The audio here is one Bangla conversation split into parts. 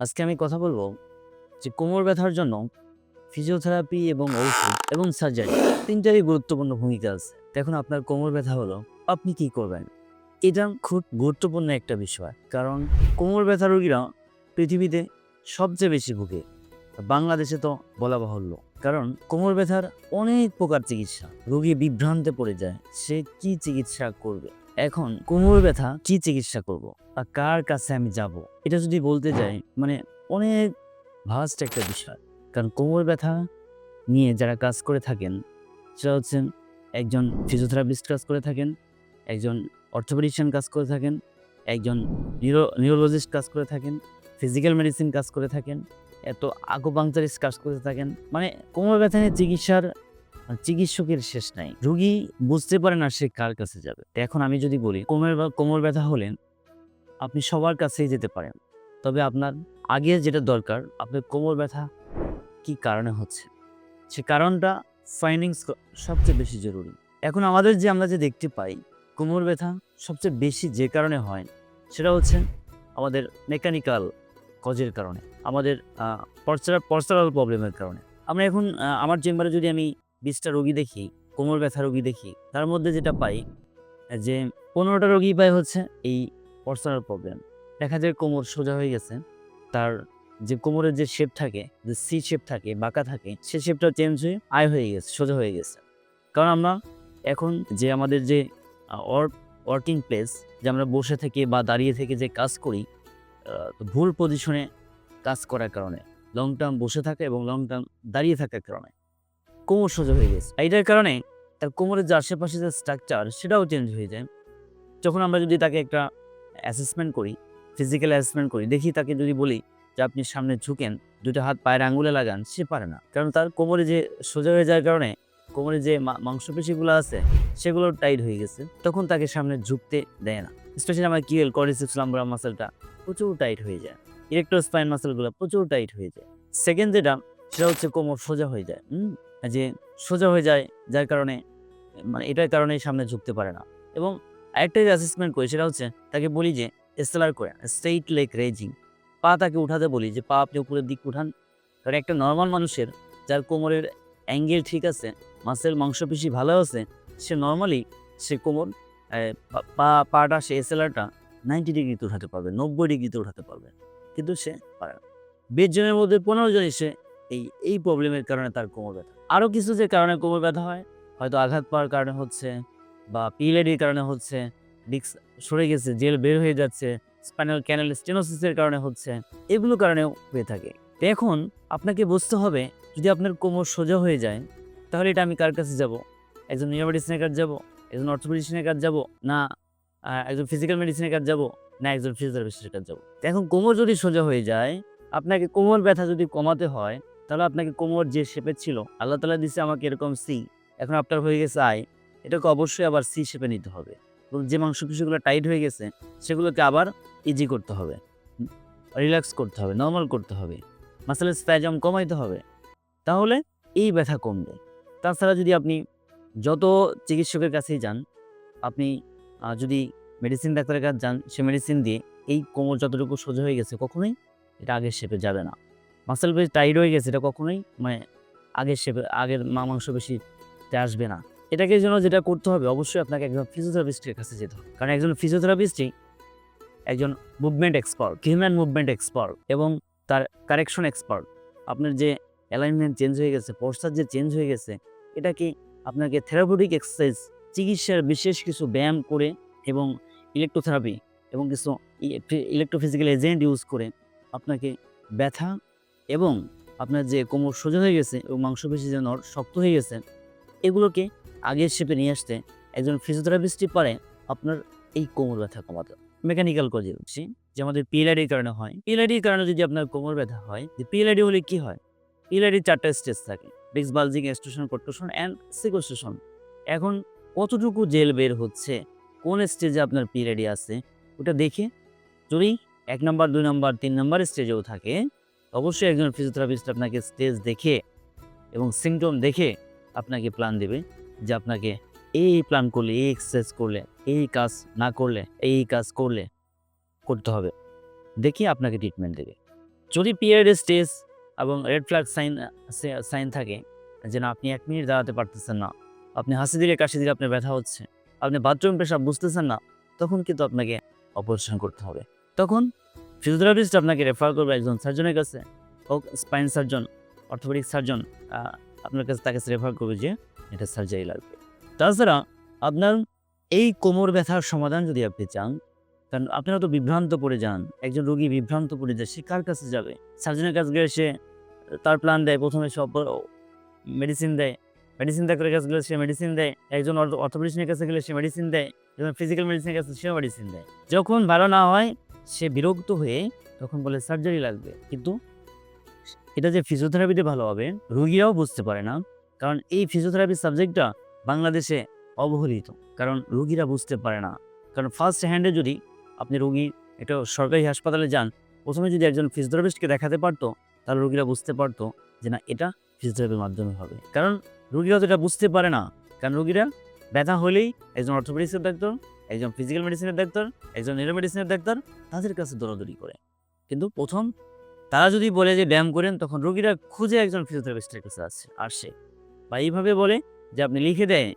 আজকে আমি কথা বলব যে কোমর ব্যথার জন্য ফিজিওথেরাপি এবং ঔষধ এবং সার্জারি তিনটারই গুরুত্বপূর্ণ ভূমিকা আছে। এখন আপনার কোমর ব্যথা হলো, আপনি কি করবেন? এটা খুব গুরুত্বপূর্ণ একটা বিষয়, কারণ কোমর ব্যথা রোগীরা পৃথিবীতে সবচেয়ে বেশি ভুগে, বাংলাদেশে তো বলা বাহুল্য। কারণ কোমর ব্যথার অনেক প্রকার চিকিৎসা, রোগী বিভ্রান্তে পড়ে যায়, সে কি চিকিৎসা করবে? এখন কোমর ব্যথা, কি চিকিৎসা করব? আর কার কাছে আমি যাব? এটা যদি বলতে যাই মানে অনেক ভাস্ট একটা বিষয়। কারণ কোমর ব্যথা নিয়ে যারা কাজ করে থাকেন, সেটা হচ্ছেন একজন ফিজিওথেরাপিস্ট কাজ করে থাকেন, একজন অর্থোপেডিশিয়ান কাজ করে থাকেন, একজন নিউরো নিউরোলজিস্ট কাজ করে থাকেন ফিজিক্যাল মেডিসিন কাজ করে থাকেন, এত আকুপাংচারিস্ট কাজ করে থাকেন। মানে কোমর ব্যথা নিয়ে চিকিৎসার চিকিৎসকের শেষ নাই। রুগী বুঝতে পারে না সে কার কাছে যাবে। এখন আমি যদি বলি, কোমর বা, কোমর ব্যথা হলেন আপনি সবার কাছেই যেতে পারেন। তবে আপনার আগে যেটা দরকার, আপনার কোমর ব্যথা কি কারণে হচ্ছে? সে কারণটা ফাইন্ডিংস সবচেয়ে বেশি জরুরি। এখন আমাদের যে আমরা যে দেখতে পাই, কোমর ব্যথা সবচেয়ে বেশি যে কারণে হয়, সেটা হচ্ছে আমাদের মেকানিক্যাল কজের কারণে। আমাদের পর্চারাল পর্চারাল প্রবলেমের কারণে। আমরা এখন আমার চেম্বারে যদি আমি বিশটা রোগী দেখি, কোমর ব্যথা রোগী দেখি, তার মধ্যে যেটা পাই, যে পনেরোটা রোগী পাই হচ্ছে এই পর্সোনাল প্রবলেম দেখা যায় কোমর সোজা হয়ে গেছে, তার যে কোমরের যে শেপ থাকে, যে সি শেপ থাকে, বাঁকা থাকে, সে শেপটা চেঞ্জ হয়ে আয় হয়ে গেছে, সোজা হয়ে গেছে। কারণ আমরা এখন যে আমাদের যে ওয়ার্কিং প্লেস যে আমরা বসে থেকে বা দাঁড়িয়ে থেকে যে কাজ করি ভুল পজিশনে কাজ করার কারণে লং টার্ম বসে থাকা এবং লং টার্ম দাঁড়িয়ে থাকার কারণে। কোমর সোজা হয়ে গেছে। এইটার কারণে তার কোমরের যে আশেপাশে যে স্ট্রাকচার সেটাও চেঞ্জ হয়ে যায়। যখন আমরা যদি তাকে একটা অ্যাসেসমেন্ট করি ফিজিক্যাল অ্যাসেসমেন্ট করি, দেখি তাকে যদি বলি যে আপনি সামনে ঝুঁকেন দুটো হাত পায়ের আঙ্গুলে লাগান, সে পারে না। কারণ তার কোমরে যে সোজা হয়ে যাওয়ার কারণে কোমরে যে মাংসপেশিগুলো আছে, সেগুলো টাইট হয়ে গেছে। তখন তাকে সামনে ঝুঁকতে দেয় না। স্পেশালি আমার কিউএল করিসিপস লাম্বার মাসেলটা প্রচুর টাইট হয়ে যায়। ইলেকট্রো স্পাইন মাসেলগুলো প্রচুর টাইট হয়ে যায়। সেকেন্ড যেটা, সেটা হচ্ছে কোমর সোজা হয়ে যায়। যে সোজা হয়ে যায়, যার কারণে মানে এটার কারণে সামনে ঝুঁকতে পারে না। এবং আরেকটা যে অ্যাসেসমেন্ট করি, সেটা হচ্ছে তাকে বলি যে এসএলআর করে স্ট্রেইট লেগ রেজিং পা তাকে উঠাতে বলি যে পা আপনি উপরের দিক উঠান। কারণ একটা নর্মাল মানুষের, যার কোমরের অ্যাঙ্গেল ঠিক আছে মাসেল মাংসপেশি ভালো আছে, সে নর্মালি সে কোমর পা- পাটা, সে এসএলআরটা নাইনটি ডিগ্রিতে উঠাতে পারবে, নব্বই ডিগ্রিতে উঠাতে পারবে। কিন্তু সে পারে বিশ জনের মধ্যে পনেরো জন সে এই এই প্রবলেমের কারণে তার কোমর ব্যথা। আরও কিছু যে কারণে কোমর ব্যথা হয়, হয়তো আঘাত পাওয়ার কারণে হচ্ছে বা পিএলএডির কারণে হচ্ছে ডিক্স সরে গেছে, জেল বের হয়ে যাচ্ছে স্পাইনাল ক্যানেল স্টেনোসিসের কারণে হচ্ছে, এগুলো কারণেও হয়ে থাকে। এখন আপনাকে বুঝতে হবে, যদি আপনার কোমর সোজা হয়ে যায়, তাহলে এটা আমি কার কাছে যাব? একজন নিউরো মেডিসিনের কাছে যাব? একজন অর্থোপেডিশনের কাছে যাব? না একজন ফিজিক্যাল মেডিসিনের কাছে যাব? না, একজন ফিজিওথেরাপিস্টের কাছে যাব? এখন কোমর যদি সোজা হয়ে যায়, আপনাকে কোমর ব্যথা যদি কমাতে হয় তাহলে আপনাকে কোমর যে শেপে ছিল, আল্লাহ তালা দিছে আমাকে এরকম সি এখন আপনার হয়ে গেছে আই এটাকে অবশ্যই আবার সি শেপে নিতে হবে। এবং যে মাংসপেশিগুলো টাইট হয়ে গেছে, সেগুলোকে আবার ইজি করতে হবে। রিল্যাক্স করতে হবে নর্মাল করতে হবে। মাসেলের স্প্যাজম কমাইতে হবে। তাহলে এই ব্যথা কমবে। তাছাড়া যদি আপনি যত চিকিৎসকের কাছেই যান, আপনি যদি মেডিসিন ডাক্তারের কাছে যান, সে মেডিসিন দিয়ে এই কোমর যতটুকু সোজা হয়ে গেছে কখনোই, এটা আগের শেপে যাবে না। মাসেল বেশ টাইট হয়ে গেছে, এটা কখনোই মানে আগের শেপে আগের মা মাংস বেশি আসবে না। এটাকে জন্য যেটা করতে হবে, অবশ্যই আপনাকে একজন ফিজিওথেরাপিস্টের কাছে যেতে হবে। কারণ একজন ফিজিওথেরাপিস্টই একজন movement expert human movement expert এবং তার কারেকশন এক্সপার্ট আপনার যে অ্যালাইনমেন্ট চেঞ্জ হয়ে গেছে পশ্চাৎ যে চেঞ্জ হয়ে গেছে, এটাকে আপনাকে থেরাপিউটিক এক্সারসাইজ চিকিৎসার বিশেষ কিছু ব্যায়াম করে এবং ইলেকট্রোথেরাপি এবং কিছু ইলেকট্রোফিজিক্যাল এজেন্ট ইউজ করে আপনাকে ব্যথা এবং আপনার যে কোমর সোজা হয়ে গেছে এবং মাংসপেশি যে নর শক্ত হয়ে গেছে, এগুলোকে আগের শেপে নিয়ে আসতে একজন ফিজিওথেরাপিস্টই পারে আপনার এই কোমর ব্যথা কমাতে। মেকানিক্যাল কজে হচ্ছে যে আমাদের পিএলআইডির কারণে হয়। পিএলআইডির কারণে যদি আপনার কোমর ব্যথা হয়, যে পিএলআইডি হলে কি হয়? পিএলআইডির চারটা স্টেজ থাকে ডিক্স bulging extrusion protrusion and sequestration এখন কতটুকু জেল বের হচ্ছে, কোন স্টেজে আপনার পিএলআইডি আছে, ওটা দেখে যদি এক নম্বর দুই নম্বর তিন নম্বর স্টেজেও থাকে অবশ্যই একজন ফিজিওথেরাপিস্ট আপনাকে স্টেজ দেখে এবং সিমটম দেখে আপনাকে প্ল্যান দেবে যে আপনাকে এই প্ল্যান করলে, এই এক্সারসাইজ করলে, এই কাজ না করলে, এই কাজ করলে করতে হবে। দেখে আপনাকে ট্রিটমেন্ট দেবে। যদি পিরিয়ডের স্টেজ এবং রেড ফ্ল্যাগ সাইন সাইন থাকে যে না, আপনি এক মিনিট দাঁড়াতে পারতেছেন না, আপনি হাসি দিলে কাশি দিলে আপনার ব্যথা হচ্ছে, আপনি বাথরুম পেশাব বুঝতেছেন না, তখন কিন্তু আপনাকে অপারেশন করতে হবে। তখন ফিজিওথেরাপিস্ট আপনাকে রেফার করবে একজন সার্জনের কাছে। হোক স্পাইন সার্জন অর্থোপেডিক সার্জন আপনার কাছে তাকে রেফার করবে যে এটা সার্জারি লাগবে। তাছাড়া আপনার এই কোমর ব্যথার সমাধান যদি আপনি চান, কারণ আপনারা তো বিভ্রান্ত পড়ে যান, একজন রোগী বিভ্রান্ত পড়ে যায়, সে কার কাছে যাবে? সার্জনের কাছে গেলে সে তার প্ল্যান দেয়, প্রথমে সব মেডিসিন দেয় মেডিসিন ডাক্তারের কাছে গেলে সে মেডিসিন দেয়, একজন অর্থোপেডিশনের কাছে গেলে সে মেডিসিন দেয় যখন ফিজিক্যাল মেডিসিনের কাছে সেও মেডিসিন দেয়। যখন ভালো না হয় সে বিরক্ত হয়ে তখন বলে সার্জারি লাগবে। কিন্তু এটা যে ফিজিওথেরাপিতে ভালো হবে, রুগীরাও বুঝতে পারে না। কারণ এই ফিজিওথেরাপি সাবজেক্টটা বাংলাদেশে অবহেলিত। কারণ রুগীরা বুঝতে পারে না। কারণ ফার্স্ট হ্যান্ডে যদি আপনি রুগী একটা সরকারি হাসপাতালে যান, প্রথমে যদি একজন ফিজিওথেরাপিস্টকে দেখাতে পারতো, তাহলে রুগীরা বুঝতে পারতো যে, না, এটা ফিজিওথেরাপির মাধ্যমে হবে। কারণ রুগীরা তো এটা বুঝতে পারে না। কারণ রুগীরা ব্যথা হলেই একজন অর্থোপেডিক্সের ডাক্তার একজন ফিজিক্যাল মেডিসিনের ডাক্তার একজন নিউরো মেডিসিনের ডাক্তার তাদের কাছে দৌড়াদৌড়ি করে। কিন্তু প্রথম তারা যদি বলে যে ব্যায়াম করেন, তখন রোগীরা খুঁজে একজন ফিজিওথেরাপিস্টের কাছে আসছে আসে। বা এইভাবে বলে যে আপনি লিখে দেয়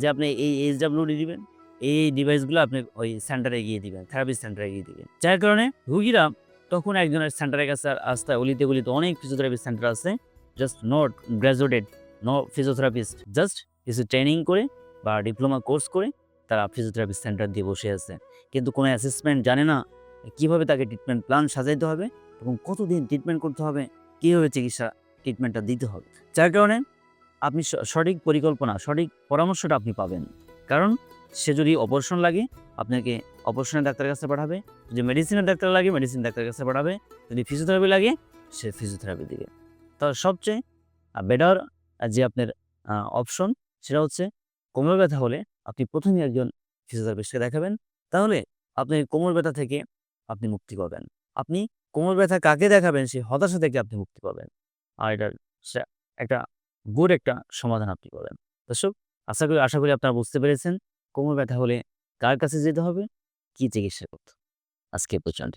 যে আপনি এই এইচ ডাব্লিউডি দিবেন, এই ডিভাইসগুলো আপনি ওই সেন্টারে গিয়ে দিবেন থেরাপি সেন্টারে গিয়ে দিবেন। যার কারণে রুগীরা তখন একজনের সেন্টারের কাছে আসতে অলিতে গলিতে অনেক ফিজিওথেরাপি সেন্টার আছে। Just not graduated no physiotherapist just কিছু ট্রেনিং করে বা ডিপ্লোমা কোর্স করে তারা ফিজিওথেরাপি সেন্টার দিয়ে বসে আছে। কিন্তু কোনো অ্যাসেসমেন্ট জানে না কীভাবে তাকে ট্রিটমেন্ট প্ল্যান সাজাইতে হবে এবং কতদিন ট্রিটমেন্ট করতে হবে, কীভাবে চিকিৎসা ট্রিটমেন্টটা দিতে হবে। যার কারণে আপনি সঠিক পরিকল্পনা, সঠিক পরামর্শটা আপনি পাবেন। কারণ সে যদি অপারেশন লাগে, আপনাকে অপারেশনের ডাক্তারের কাছে পাঠাবে, যদি মেডিসিনের ডাক্তার লাগে মেডিসিন ডাক্তারের কাছে পাঠাবে, যদি ফিজিওথেরাপি লাগে, সে ফিজিওথেরাপি দিবে। তো সবচেয়ে বেটার যে আপনার অপশন সেটা হচ্ছে কোমর ব্যথা হলে আপনি প্রথমে একজন ফিজিওথেরাপিস্টকে দেখাবেন। তাহলে আপনি কোমর ব্যথা থেকে আপনি মুক্তি পাবেন। আপনি কোমর ব্যথা কাকে দেখাবেন সেই হতাশা থেকে আপনি মুক্তি পাবেন। আর এটার একটা গুড একটা সমাধান আপনি পাবেন। দর্শক, আশা করি আশা করি আপনারা বুঝতে পেরেছেন কোমর ব্যথা হলে কার কাছে যেতে হবে? কি চিকিৎসা করতে আজকে পর্যন্ত